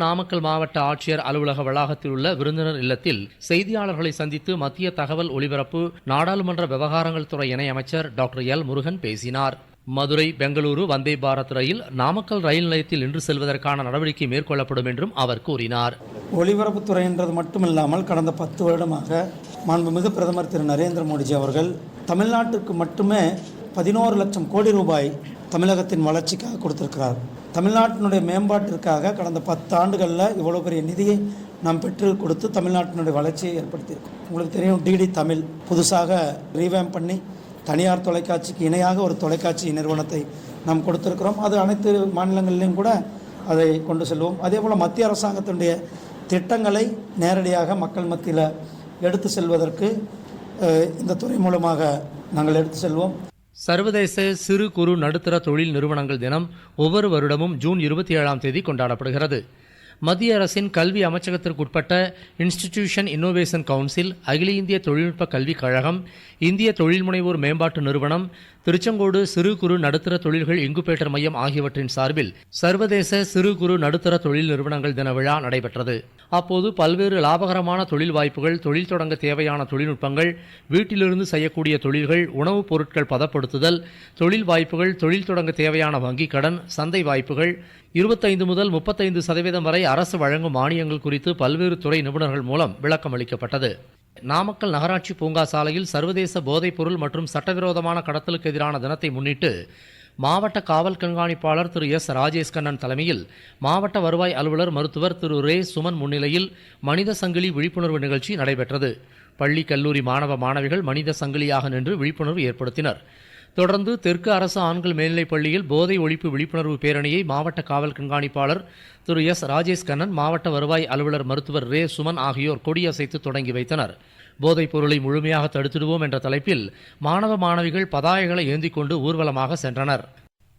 நாமக்கல் மாவட்ட ஆட்சியர் அலுவலக வளாகத்தில் உள்ள விருந்தினர் இல்லத்தில் செய்தியாளர்களை சந்தித்து மத்திய தகவல் ஒலிபரப்பு நாடாளுமன்ற விவகாரங்கள் துறை இணையமைச்சர் டாக்டர் எல் முருகன் பேசினார். மதுரை பெங்களூரு வந்தே பாரத் ரயில் நாமக்கல் ரயில் நிலையத்தில் நின்று செல்வதற்கான நடவடிக்கை மேற்கொள்ளப்படும் என்றும் அவர் கூறினார். ஒலிபரப்புத்துறைன்றது மட்டுமில்லாமல் கடந்த பத்து வருடமாக மாண்புமிகு பிரதமர் திரு நரேந்திர மோடிஜி அவர்கள் தமிழ்நாட்டுக்கு மட்டுமே பதினோரு லட்சம் கோடி ரூபாய் தமிழகத்தின் வளர்ச்சிக்காக கொடுத்திருக்கிறார். தமிழ்நாட்டினுடைய மேம்பாட்டிற்காக கடந்த பத்து ஆண்டுகளில் இவ்வளோ பெரிய நிதியை நாம் பெற்று கொடுத்து தமிழ்நாட்டினுடைய வளர்ச்சியை ஏற்படுத்தியிருக்கோம். உங்களுக்கு தெரியும் டிடி தமிழ் புதுசாக ரீவேம் பண்ணி தனியார் தொலைக்காட்சிக்கு இணையாக ஒரு தொலைக்காட்சி நிறுவனத்தை நாம் கொடுத்துருக்கிறோம். அது அனைத்து மாநிலங்களிலும் கூட அதை கொண்டு செல்வோம். அதே போல் மத்திய அரசாங்கத்தினுடைய திட்டங்களை நேரடியாக மக்கள் மத்தியில் எடுத்து செல்வதற்கு இந்த துறை மூலமாக நாங்கள் எடுத்து செல்வோம். சர்வதேச சிறு குறு நடுத்தர தொழில் நிறுவனங்கள் தினம் ஒவ்வொரு வருடமும் ஜூன் இருபத்தி ஏழாம் தேதி கொண்டாடப்படுகிறது. மத்திய அரசின் கல்வி அமைச்சகத்திற்குட்பட்ட இன்ஸ்டிடியூஷன் இன்னோவேஷன் கவுன்சில் அகில இந்திய தொழில்நுட்ப கல்விக் கழகம் இந்திய தொழில் முனைவோர் மேம்பாட்டு நிறுவனம் திருச்செங்கோடு சிறு குறு நடுத்தர தொழில்கள் இங்குபேட்டர் மையம் ஆகியவற்றின் சார்பில் சர்வதேச சிறு குறு நடுத்தர தொழில் நிறுவனங்கள் தின விழா நடைபெற்றது. அப்போது பல்வேறு லாபகரமான தொழில் வாய்ப்புகள் தொழில் தொடங்க தேவையான தொழில்நுட்பங்கள் வீட்டிலிருந்து செய்யக்கூடிய தொழில்கள் உணவுப் பொருட்கள் பதப்படுத்துதல் தொழில் வாய்ப்புகள் தொழில் தொடங்க தேவையான வங்கிக் கடன் சந்தை வாய்ப்புகள் இருபத்தைந்து முதல் முப்பத்தைந்து சதவீதம் வரை அரசு வழங்கும் மானியங்கள் குறித்து பல்வேறு துறை நிபுணர்கள் மூலம் விளக்கம் அளிக்கப்பட்டது நாமக்கல் நகராட்சி பூங்கா சாலையில் சர்வதேச போதைப்பொருள் மற்றும் சட்டவிரோதமான கடத்தலுக்கு எதிரான தினத்தை முன்னிட்டு மாவட்ட காவல் கண்காணிப்பாளர் திரு எஸ் ராஜேஷ் கண்ணன் தலைமையில் மாவட்ட வருவாய் அலுவலர் மருத்துவர் திரு ரே சுமன் முன்னிலையில் மனித சங்கிலி விழிப்புணர்வு நிகழ்ச்சி நடைபெற்றது. பள்ளி கல்லூரி மாணவ மாணவிகள் மனித சங்கிலியாக நின்று விழிப்புணர்வு ஏற்படுத்தினர். தொடர்ந்து தெற்கு அரசு ஆண்கள் மேல்நிலைப் பள்ளியில் போதை ஒழிப்பு விழிப்புணர்வு பேரணியை மாவட்ட காவல் கண்காணிப்பாளர் திரு எஸ் ராஜேஷ் கண்ணன் மாவட்ட வருவாய் அலுவலர் மருத்துவர் ரே. சுமன் ஆகியோர் கொடியசைத்து தொடங்கி வைத்தனர். போதைப் பொருளை முழுமையாக தடுத்திடுவோம் என்ற தலைப்பில் மாணவ மாணவிகள் பதாயங்களை ஏந்தி கொண்டு ஊர்வலமாக சென்றனர்.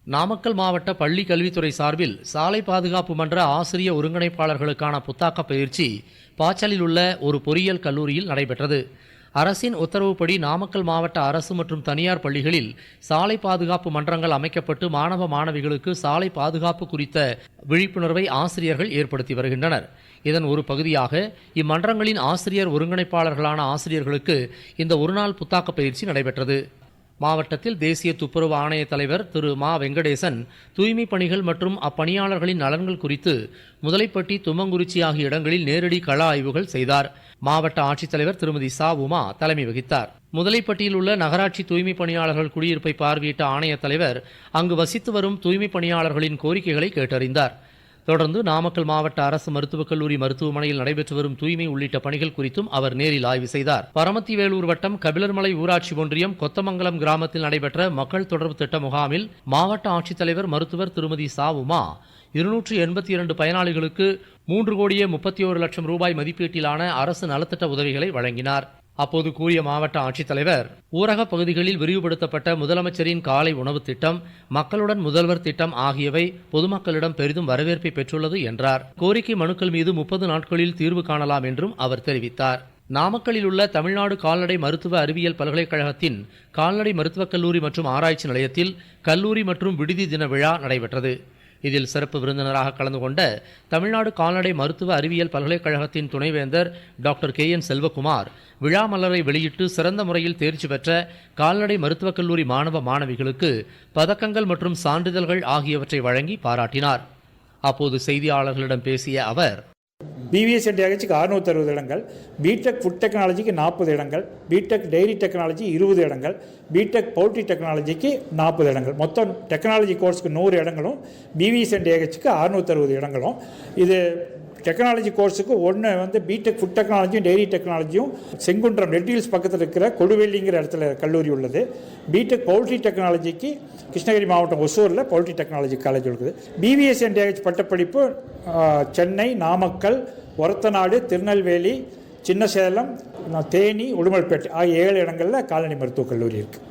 நாமக்கல் மாவட்ட பள்ளி கல்வித்துறை சார்பில் சாலை பாதுகாப்பு மன்ற ஆசிரிய ஒருங்கிணைப்பாளர்களுக்கான புத்தாக்க பயிற்சி பாச்சலில் உள்ள ஒரு பொறியியல் கல்லூரியில் நடைபெற்றது. அரசின் உத்தரவுப்படி நாமக்கல் மாவட்ட அரசு மற்றும் தனியார் பள்ளிகளில் சாலை பாதுகாப்பு மன்றங்கள் அமைக்கப்பட்டு மாணவ மாணவிகளுக்கு சாலை பாதுகாப்பு குறித்த விழிப்புணர்வை ஆசிரியர்கள் ஏற்படுத்தி வருகின்றனர். இதன் ஒரு பகுதியாக இம்மன்றங்களின் ஆசிரியர் ஒருங்கிணைப்பாளர்களான ஆசிரியர்களுக்கு இந்த ஒருநாள் புத்தாக்க பயிற்சி நடைபெற்றது. மாவட்டத்தில் தேசிய துப்புரவு ஆணைய தலைவர் திரு மா வெங்கடேசன் தூய்மை பணிகள் மற்றும் அப்பணியாளர்களின் நலன்கள் குறித்து முதலைப்பட்டி தும்மங்குறிச்சி ஆகிய இடங்களில் நேரடி கள ஆய்வுகள் செய்தார். மாவட்ட ஆட்சித்தலைவர் திருமதி சா. உமா தலைமை வகித்தார். முதலைப்பட்டியில் உள்ள நகராட்சி தூய்மை பணியாளர்கள் குடியிருப்பை பார்வையிட்ட ஆணைய தலைவர் அங்கு வசித்து வரும் தூய்மை பணியாளர்களின் கோரிக்கைகளை கேட்டறிந்தார். தொடர்ந்து நாமக்கல் மாவட்ட அரசு மருத்துவக் கல்லூரி மருத்துவமனையில் நடைபெற்று வரும் தூய்மை உள்ளிட்ட பணிகள் குறித்தும் அவர் நேரில் ஆய்வு செய்தார். பரமத்தி வேலூர் வட்டம் கபிலர்மலை ஊராட்சி ஒன்றியம் கொத்தமங்கலம் கிராமத்தில் நடைபெற்ற மக்கள் தொடர்பு திட்ட முகாமில் மாவட்ட ஆட்சித்தலைவர் மருத்துவர் திருமதி சா உமா இருநூற்று எண்பத்தி இரண்டு பயனாளிகளுக்கு மூன்று கோடியே முப்பத்தி ஒரு லட்சம் ரூபாய் மதிப்பீட்டிலான அரசு நலத்திட்ட உதவிகளை வழங்கினார். அப்போது கூறிய மாவட்ட ஆட்சித்தலைவர் ஊரக பகுதிகளில் விரிவுபடுத்தப்பட்ட முதலமைச்சரின் காலை உணவு திட்டம் மக்களுடன் முதல்வர் திட்டம் ஆகியவை பொதுமக்களிடம் பெரிதும் வரவேற்பை பெற்றுள்ளது என்றார். கோரிக்கை மனுக்கள் மீது முப்பது நாட்களில் தீர்வு காணலாம் என்றும் அவர் தெரிவித்தார். நாமக்கல்லில் உள்ள தமிழ்நாடு கால்நடை மருத்துவ அறிவியல் பல்கலைக்கழகத்தின் கால்நடை மருத்துவக் கல்லூரி மற்றும் ஆராய்ச்சி நிலையத்தில் கல்லூரி மற்றும் விடுதி தின விழா நடைபெற்றது. இதில் சிறப்பு விருந்தினராக கலந்து கொண்ட தமிழ்நாடு கால்நடை மருத்துவ அறிவியல் பல்கலைக்கழகத்தின் துணைவேந்தர் டாக்டர் கே என் செல்வகுமார் விழா மலரை வெளியிட்டு சிறந்த முறையில் தேர்ச்சி பெற்ற கால்நடை மருத்துவக் கல்லூரி மாணவ மாணவிகளுக்கு பதக்கங்கள் மற்றும் சான்றிதழ்கள் ஆகியவற்றை வழங்கி பாராட்டினார். அப்போது செய்தியாளர்களிடம் பேசிய அவர் பிவிஎஸ் டிஆர்ஹெச்சுக்கு அறுநூத்தி அறுபது இடங்கள் பிடெக் ஃபுட் டெக்னாலஜிக்கு நாற்பது இடங்கள் பிடெக் டெய்ரி டெக்னாலஜி இருபது இடங்கள் பிடெக் பவுல்ட்ரி டெக்னாலஜிக்கு நாற்பது இடங்கள். மொத்தம் டெக்னாலஜி கோர்ஸுக்கு நூறு இடங்களும் பிவிஎஸ் டிஆர்ஹெச்சுக்கு அறுநூத்தி அறுபது இடங்களும். இது டெக்னாலஜி கோர்ஸுக்கு ஒன்று வந்து பிடெக் ஃபுட் டெக்னாலஜியும் டெய்ரி டெக்னாலஜியும் செங்குன்றம் ரெட் ஹில்ஸ் பக்கத்தில் இருக்கிற கொடுவெள்ளிங்கிற இடத்துல கல்லூரி உள்ளது. பிடெக் பவுல்ட்ரி டெக்னாலஜிக்கு கிருஷ்ணகிரி மாவட்டம் ஒசூரில் பவுல்ட்ரி டெக்னாலஜி காலேஜ் இருக்குது. பிவிஎஸ் என்டிஹெச் பட்டப்படிப்பு சென்னை நாமக்கல் ஒரத்தநாடு திருநெல்வேலி சின்னசேலம் தேனி உடுமல்பேட்டை ஆகிய ஏழு இடங்களில் காலனி மருத்துவக் கல்லூரி இருக்குது